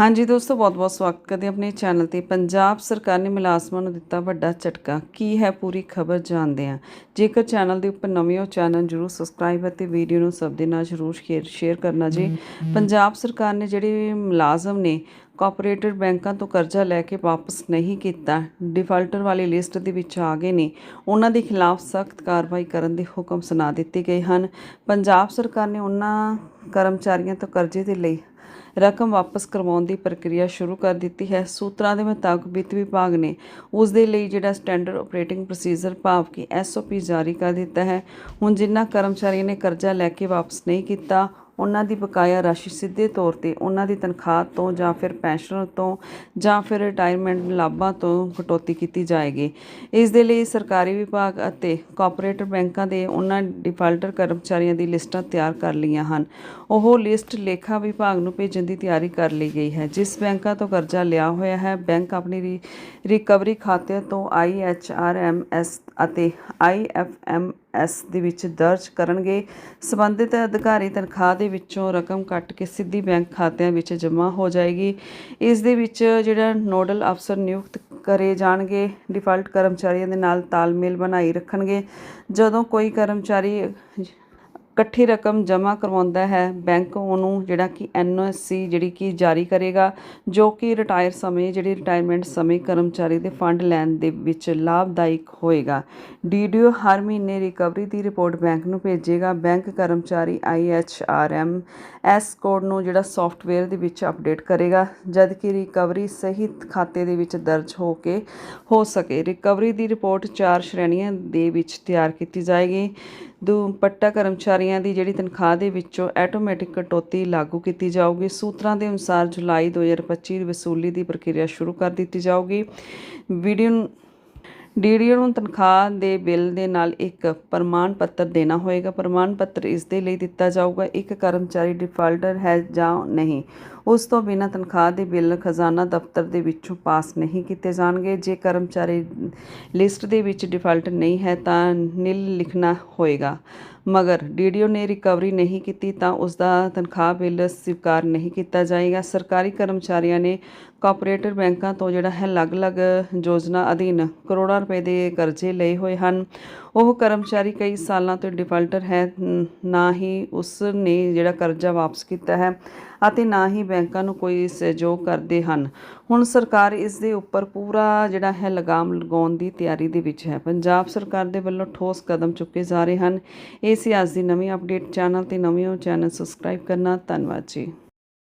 ਹਾਂਜੀ ਦੋਸਤੋ ਬਹੁਤ-ਬਹੁਤ ਸਵਾਗਤ ਕਰਦੇ ਹਾਂ ਆਪਣੇ ਚੈਨਲ ਤੇ। ਪੰਜਾਬ ਸਰਕਾਰ ਨੇ ਮੁਲਾਜ਼ਮਾਂ ਨੂੰ ਦਿੱਤਾ ਵੱਡਾ ਝਟਕਾ। ਕੀ ਹੈ ਪੂਰੀ ਖਬਰ ਜਾਣਦੇ ਹਾਂ। ਜੇਕਰ ਚੈਨਲ ਦੇ ਉੱਪਰ ਨਵੇਂ ਹੋ ਚੈਨਲ ਜਰੂਰ ਸਬਸਕ੍ਰਾਈਬ ਅਤੇ ਵੀਡੀਓ ਨੂੰ ਸਭ ਦੇ ਨਾਲ ਜਰੂਰ ਸ਼ੇਅਰ ਸ਼ੇਅਰ ਕਰਨਾ ਜੀ। ਪੰਜਾਬ ਸਰਕਾਰ ਨੇ ਜਿਹੜੇ ਮੁਲਾਜ਼ਮ ਨੇ ਕੋਆਪਰੇਟਿਵ ਬੈਂਕਾਂ ਤੋਂ ਕਰਜ਼ਾ ਲੈ ਕੇ ਵਾਪਸ ਨਹੀਂ ਕੀਤਾ ਡਿਫਾਲਟਰ ਵਾਲੀ ਲਿਸਟ ਦੇ ਵਿੱਚ ਆ ਗਏ ਨੇ ਉਹਨਾਂ ਦੇ ਖਿਲਾਫ ਸਖਤ ਕਾਰਵਾਈ ਕਰਨ ਦੇ ਹੁਕਮ ਸੁਣਾ ਦਿੱਤੇ ਗਏ ਹਨ। ਪੰਜਾਬ ਸਰਕਾਰ ਨੇ ਉਹਨਾਂ ਕਰਮਚਾਰੀਆਂ ਤੋਂ ਕਰਜ਼ੇ ਦੇ ਲਈ ਰਕਮ ਵਾਪਸ ਕਰਵਾਉਣ ਦੀ ਪ੍ਰਕਿਰਿਆ ਸ਼ੁਰੂ ਕਰ ਦਿੱਤੀ ਹੈ। ਸੂਤਰਾਂ ਦੇ ਮੁਤਾਬਕ ਵਿੱਤ ਵਿਭਾਗ ਨੇ ਉਸ ਦੇ ਲਈ ਜਿਹੜਾ ਸਟੈਂਡਰਡ ਆਪਰੇਟਿੰਗ ਪ੍ਰੋਸੀਜਰ ਭਾਵ ਕਿ ਐਸਓਪੀ ਜਾਰੀ ਕਰ ਦਿੱਤਾ ਹੈ। ਹੁਣ ਜਿਨ੍ਹਾਂ ਕਰਮਚਾਰੀਆਂ ਨੇ ਕਰਜ਼ਾ ਲੈ ਕੇ ਵਾਪਸ ਨਹੀਂ ਕੀਤਾ ਉਹਨਾਂ ਦੀ ਬਕਾਇਆ ਰਾਸ਼ੀ ਸਿੱਧੇ ਤੌਰ ਤੇ ਉਹਨਾਂ ਦੀ ਤਨਖਾਹ ਤੋਂ ਜਾਂ ਫਿਰ ਪੈਨਸ਼ਨ ਤੋਂ ਜਾਂ ਫਿਰ ਰਿਟਾਇਰਮੈਂਟ ਲਾਭਾਂ ਤੋਂ ਕਟੌਤੀ ਕੀਤੀ ਜਾਏਗੀ। ਇਸ ਦੇ ਲਈ ਸਰਕਾਰੀ ਵਿਭਾਗ ਅਤੇ ਕੋਆਪਰੇਟਿਵ ਬੈਂਕਾਂ ਦੇ ਉਹਨਾਂ ਡਿਫਾਲਟਰ ਕਰਮਚਾਰੀਆਂ ਦੀ ਲਿਸਟਾਂ ਤਿਆਰ ਕਰ ਲਈਆਂ ਹਨ। ਉਹ ਲਿਸਟ ਲੇਖਾ ਵਿਭਾਗ ਨੂੰ ਭੇਜਣ ਦੀ ਤਿਆਰੀ ਕਰ ਲਈ ਗਈ ਹੈ, ਜਿਸ ਬੈਂਕਾਂ ਤੋਂ ਕਰਜ਼ਾ ਲਿਆ ਹੋਇਆ ਹੈ। ਬੈਂਕ ਆਪਣੀ ਰੀ- ਰਿਕਵਰੀ ਖਾਤੇ ਤੋਂ ਆਈਐਚਆਰਐਮਐਸ ਅਤੇ ਆਈਐਫਐਮਐਸ ਦੇ ਵਿੱਚ ਦਰਜ ਕਰਨਗੇ। ਸਬੰਧਿਤ ਅਧਿਕਾਰੀ ਤਨਖਾਹ ਦੇ ਵਿੱਚੋਂ ਰਕਮ ਕੱਟ ਕੇ ਸਿੱਧੀ ਬੈਂਕ ਖਾਤਿਆਂ ਵਿੱਚ ਜਮ੍ਹਾਂ ਹੋ ਜਾਏਗੀ। ਇਸ ਦੇ ਵਿੱਚ ਜਿਹੜਾ ਨੋਡਲ ਅਫਸਰ ਨਿਯੁਕਤ ਕਰੇ ਜਾਣਗੇ, ਡਿਫਾਲਟ ਕਰਮਚਾਰੀਆਂ ਦੇ ਨਾਲ ਤਾਲਮੇਲ ਬਣਾਈ ਰੱਖਣਗੇ। ਜਦੋਂ ਕੋਈ ਕਰਮਚਾਰੀ ਇਕੱਠੀ ਰਕਮ ਜਮ੍ਹਾਂ ਕਰਵਾਉਂਦਾ ਹੈ। ਬੈਂਕ ਉਹਨੂੰ ਜਿਹੜਾ ਕਿ ਐਨਓਐਸਸੀ ਜਿਹੜੀ ਕਿ ਜਾਰੀ ਕਰੇਗਾ, ਜੋ ਕਿ ਰਿਟਾਇਰ ਸਮੇਂ, ਜਿਹੜੀ ਰਿਟਾਇਰਮੈਂਟ ਸਮੇਂ ਕਰਮਚਾਰੀ ਦੇ ਫੰਡ ਲੈਣ ਦੇ ਵਿੱਚ ਲਾਭਦਾਇਕ ਹੋਏਗਾ। ਡੀਡੀਓ ਹਰ ਮਹੀਨੇ ਰਿਕਵਰੀ ਦੀ ਰਿਪੋਰਟ ਬੈਂਕ ਨੂੰ ਭੇਜੇਗਾ। ਬੈਂਕ ਕਰਮਚਾਰੀ ਆਈਐਚਆਰਐਮ ਐਸ ਕੋਡ ਨੂੰ ਜਿਹੜਾ ਸੌਫਟਵੇਅਰ ਦੇ ਵਿੱਚ ਅਪਡੇਟ ਕਰੇਗਾ ਜਦ ਕਿ ਰਿਕਵਰੀ ਸਹੀ ਖਾਤੇ ਦੇ ਵਿੱਚ ਦਰਜ ਹੋ ਕੇ, ਹੋ ਸਕੇ। ਰਿਕਵਰੀ ਦੀ ਰਿਪੋਰਟ ਚਾਰ ਸ਼੍ਰੇਣੀਆਂ ਦੇ ਵਿੱਚ ਤਿਆਰ ਕੀਤੀ ਜਾਏਗੀ। ਦੁਪੱਟਾ ਕਰਮਚਾਰੀਆਂ ਦੀ ਜਿਹੜੀ ਤਨਖਾਹ ਦੇ ਵਿੱਚੋਂ ਆਟੋਮੈਟਿਕ ਕਟੌਤੀ ਲਾਗੂ ਕੀਤੀ ਜਾਊਗੀ। ਸੂਤਰਾਂ ਦੇ ਅਨੁਸਾਰ ਜੁਲਾਈ 2025 ਵਸੂਲੀ ਦੀ ਪ੍ਰਕਿਰਿਆ ਸ਼ੁਰੂ ਕਰ ਦਿੱਤੀ ਜਾਊਗੀ। ਵੀਡੀਓ ਨੂੰ- ਡੀਡੀਓ ਨੂੰ ਤਨਖਾਹ ਦੇ ਬਿੱਲ ਦੇ ਨਾਲ ਇੱਕ ਪ੍ਰਮਾਣ ਪੱਤਰ ਦੇਣਾ ਹੋਏਗਾ। ਪ੍ਰਮਾਣ ਪੱਤਰ ਇਸ ਦੇ ਲਈ ਦਿੱਤਾ ਜਾਊਗਾ, ਇੱਕ ਕਰਮਚਾਰੀ ਡਿਫਾਲਟਰ ਹੈ ਜਾਂ ਨਹੀਂ? ਉਸ ਤੋਂ ਬਿਨਾਂ ਤਨਖਾਹ ਦੇ ਬਿੱਲ ਖਜ਼ਾਨਾ ਦਫ਼ਤਰ ਦੇ ਵਿੱਚੋਂ ਪਾਸ ਨਹੀਂ ਕੀਤੇ ਜਾਣਗੇ। ਜੇ ਕਰਮਚਾਰੀ ਲਿਸਟ ਦੇ ਵਿੱਚ ਡਿਫਾਲਟ ਨਹੀਂ ਹੈ ਤਾਂ ਨਿਲ ਲਿਖਣਾ ਹੋਏਗਾ। ਮਗਰ ਡੀਡੀਓ ਨੇ ਰਿਕਵਰੀ ਨਹੀਂ ਕੀਤੀ ਤਾਂ ਉਸ ਦਾ ਤਨਖਾਹ ਬਿੱਲ ਸਵੀਕਾਰ ਨਹੀਂ ਕੀਤਾ ਜਾਏਗਾ। ਸਰਕਾਰੀ ਕਰਮਚਾਰੀਆਂ ਨੇ ਕੋਆਪਰੇਟਿਵ ਬੈਂਕਾਂ ਤੋਂ ਜਿਹੜਾ ਹੈ ਅਲੱਗ-ਅਲੱਗ ਯੋਜਨਾ ਅਧੀਨ ਕਰੋੜਾਂ ਰੁਪਏ ਦੇ ਕਰਜ਼ੇ ਲਏ ਹੋਏ ਹਨ। ਉਹ ਕਰਮਚਾਰੀ ਕਈ ਸਾਲਾਂ ਤੋਂ ਡਿਫਾਲਟਰ ਹੈ, ਨਾ ਹੀ ਉਸ ਨੇ ਜਿਹੜਾ ਕਰਜ਼ਾ ਵਾਪਸ ਕੀਤਾ ਹੈ ਅਤੇ ਨਾ ਹੀ ਬੈਂਕਾਂ ਨੂੰ ਕੋਈ ਸਹਿਯੋਗ ਕਰਦੇ ਹਨ। ਹੁਣ ਸਰਕਾਰ ਇਸ ਦੇ ਉੱਪਰ ਪੂਰਾ ਜਿਹੜਾ ਹੈ ਲਗਾਮ ਲਗਾਉਣ ਦੀ ਤਿਆਰੀ ਦੇ ਵਿੱਚ ਹੈ। ਪੰਜਾਬ ਸਰਕਾਰ ਦੇ ਵੱਲੋਂ ਠੋਸ ਕਦਮ ਚੁੱਕੇ ਜਾ ਰਹੇ ਹਨ। ਇਹ ਸੀ ਅੱਜ ਦੀ ਨਵੀਂ ਅਪਡੇਟ। ਚੈਨਲ ਤੇ ਨਵੇਂ ਹੋ, ਚੈਨਲ ਸਬਸਕ੍ਰਾਈਬ ਕਰਨਾ। ਧੰਨਵਾਦ ਜੀ।